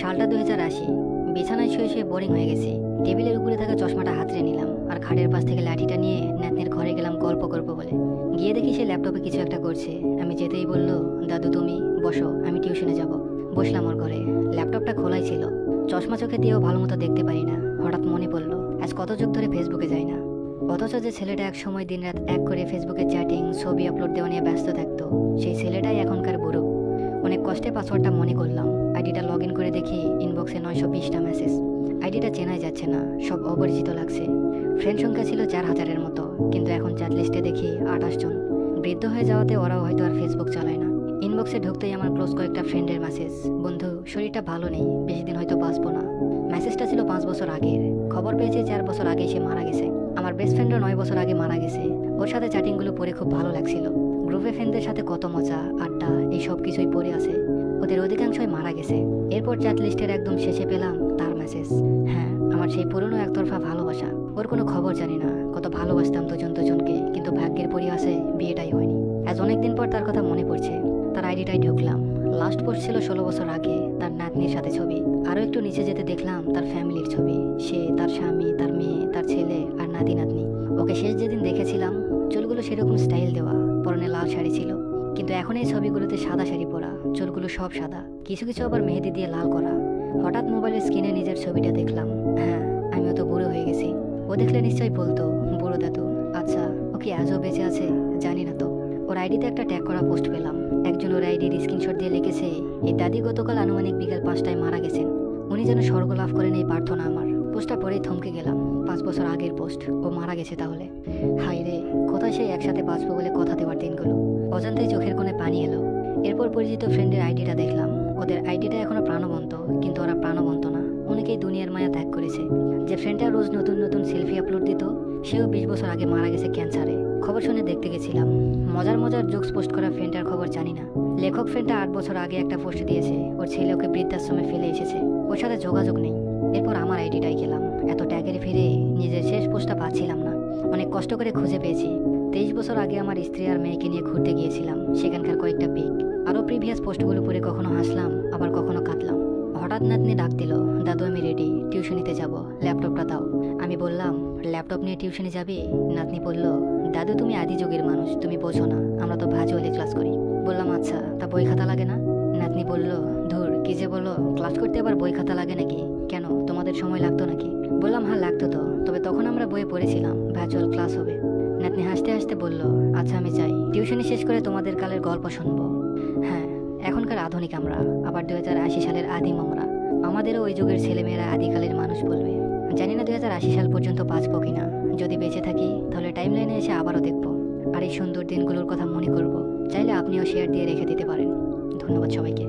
সালটা দুই হাজার আশি। বিছানায় শুয়ে শুয়ে বোরিং হয়ে গেছি। টেবিলের উপরে থাকা চশমাটা হাতড়ে নিলাম আর খাটের পাশ থেকে লাঠিটা নিয়ে নাতনির ঘরে গেলাম গল্প করব বলে। গিয়ে দেখি সে ল্যাপটপে কিছু একটা করছে। আমি যেতেই বলল, দাদু, তুমি বসো, আমি টিউশনে যাব। বসলাম ওর ঘরে। ল্যাপটপটা খোলাই ছিল। চশমা চোখে দিয়েও ভালো মতো দেখতে পারি না। হঠাৎ মনে পড়ল, আজ কত যুগ ধরে ফেসবুকে যাই না? অথচ যে ছেলেটা এক সময় দিনরাত এক করে ফেসবুকে চ্যাটিং, ছবি আপলোড দেওয়া নিয়ে ব্যস্ত থাকতো, সেই ছেলেটাই এখনকার বুড়ো। অনেক কষ্টে পাসওয়ার্ডটা মনে করলাম। আইডিটা লগ ইন করে দেখি ইনবক্সে নয়শো বিশটা মেসেজ আইডিটা চেনাই যাচ্ছে না, সব অপরিচিত লাগছে। ফ্রেন্ড সংখ্যা ছিল চার হাজারের মতো, কিন্তু এখন চ্যাট লিস্টে দেখি আঠাশ জন। বৃদ্ধ হয়ে যাওয়াতে ওরাও হয়তো আর ফেসবুক চালায় না। ইনবক্সে ঢুকতেই আমার ক্লোজ কয়েকটা ফ্রেন্ডের মেসেজ বন্ধু, শরীরটা ভালো নেই, বেশি দিন হয়তো বাঁচবো না। মেসেজটা ছিল পাঁচ বছর আগের। খবর পেয়েছে চার বছর আগে সে মারা গেছে। আমার বেস্ট ফ্রেন্ডও নয় বছর আগে মারা গেছে। ওর সাথে চ্যাটিংগুলো পড়ে খুব ভালো লাগছিল। গ্রুপে ফ্রেন্ডদের সাথে কত মজা, আড্ডা এই সব কিছুই পড়ে আছে। ওদের অধিকাংশই মারা গেছে। এরপর চ্যাট লিস্টের একদম শেষে পেলাম তার মেসেজ হ্যাঁ আমার সেই পুরনো একতরফা ভালোবাসা। ওর কোনো খবর জানি না। কত ভালোবাসতাম দুজন দুজনকে, কিন্তু ভাগ্যের পরিহাসে বিয়েটাই হয়নি। আজ অনেকদিন পর তার কথা মনে পড়ছে। তার আইডিটাই ঢুকলাম। লাস্ট পোস্ট ছিল ষোলো বছর আগে, তার নাতনির সাথে ছবি। আরও একটু নিচে যেতে দেখলাম তার ফ্যামিলির ছবি। সে, তার স্বামী, তার মেয়ে, তার ছেলে আর নাতি নাতনি ওকে শেষ যেদিন দেখেছিলাম, চুলগুলো সেরকম স্টাইল দেওয়া। পরনে লাল শাড়ি ছিল। কিন্তু এখন এই ছবিগুলোতে সাদা শাড়ি পরা, চুলগুলো সব সাদা। কিছু কিছু আবার মেহেদি দিয়ে লাল করা। হঠাৎ মোবাইলের স্ক্রিনে নিজের ছবিটা দেখলাম। হ্যাঁ আমিও তো বুড়ো হয়ে গেছি। ও দেখলে নিশ্চয়ই বলতো, বুড়ো দাদু আচ্ছা ও কি আজও বেঁচে আছে? জানি না তো। ওর আইডিতে একটা ট্যাগ করা পোস্ট পেলাম। একজন ওর আইডির স্ক্রিনশট দিয়ে লিখেছে, এই দাদি গতকাল আনুমানিক বিকাল পাঁচটায় মারা গেছেন। উনি যেন স্বর্গ লাভ করেন এই প্রার্থনা আমার। পোস্টটা পরেই থমকে গেলাম। পাঁচ বছর আগের পোস্ট। ও মারা গেছে তাহলে। হাই রে, কোথায় সেই একসাথে বাঁচবো বলে কথা দেওয়ার দিনগুলো? অজান্তেই চোখের কোণে পানি এলো। এরপর পরিচিত ফ্রেন্ডের আইডিটা দেখলাম। ওদের আইডিটা এখনও প্রাণবন্ত, কিন্তু ওরা প্রাণবন্ত না। অনেকেই দুনিয়ার মায়া ত্যাগ করেছে। যে ফ্রেন্ডটা রোজ নতুন নতুন সেলফি আপলোড দিত, সেও বিশ বছর আগে মারা গেছে ক্যান্সারে খবর শুনে দেখতে গেছিলাম। মজার মজার জোকস পোস্ট করা ফ্রেন্ডটার খবর জানি না। লেখক ফ্রেন্ডটা আট বছর আগে একটা পোস্ট দিয়েছে। ওর ছেলে ওকে বৃদ্ধাশ্রমে ফেলে এসেছে। ওর সাথে যোগাযোগ নেই। এরপর আমার আইডিটাই গেলাম। এত ট্যাগের ফিরে নিজের শেষ পোস্টটা পাচ্ছিলাম না। অনেক কষ্ট করে খুঁজে পেয়েছি। তেইশ বছর আগে আমার স্ত্রী আর মেয়েকে নিয়ে ঘুরতে গিয়েছিলাম। সেখানকার কয়েকটা পিক আরও প্রিভিয়াস পোস্টগুলো পরে কখনো হাসলাম, আবার কখনো কাঁদলাম। হঠাৎ নাতনি ডাক দিল, দাদু, আমি রেডি টিউশনিতে যাব ল্যাপটপটা দাও। আমি বললাম ল্যাপটপ নিয়ে টিউশনে যাবে? নাতনি বলল, দাদু, তুমি আদি যুগের মানুষ, তুমি বোঝো না, আমরা তো ভাজুয়ালি ক্লাস করি। বললাম আচ্ছা তা বই খাতা লাগে না? নাতনি বলল, ধুর, কি যে বলো, ক্লাস করতে আবার বই খাতা লাগে নাকি? কেন, তোমাদের সময় লাগতো নাকি? বললাম হ্যাঁ লাগতো তো। তবে তখন আমরা বইয়ে পড়েছিলাম, ভার্চুয়াল ক্লাস হবে। নাতনি হাসতে হাসতে বলল আচ্ছা আমি চাই টিউশনি শেষ করে তোমাদের কালের গল্প শুনব। হ্যাঁ এখনকার আধুনিক আমরা, আবার দু হাজার আশি সালের আদিম আমরা। আমাদেরও ওই যুগের ছেলেমেয়েরা আদিকালের মানুষ বলবে। জানি না দু হাজার আশি সাল পর্যন্ত বাঁচবো কিনা। যদি বেঁচে থাকি, তাহলে টাইম লাইনে এসে আবারও দেখব। আর এই সুন্দর দিনগুলোর কথা মনে করব। চাইলে আপনিও শেয়ার দিয়ে রেখে দিতে পারেন। ধন্যবাদ সবাইকে।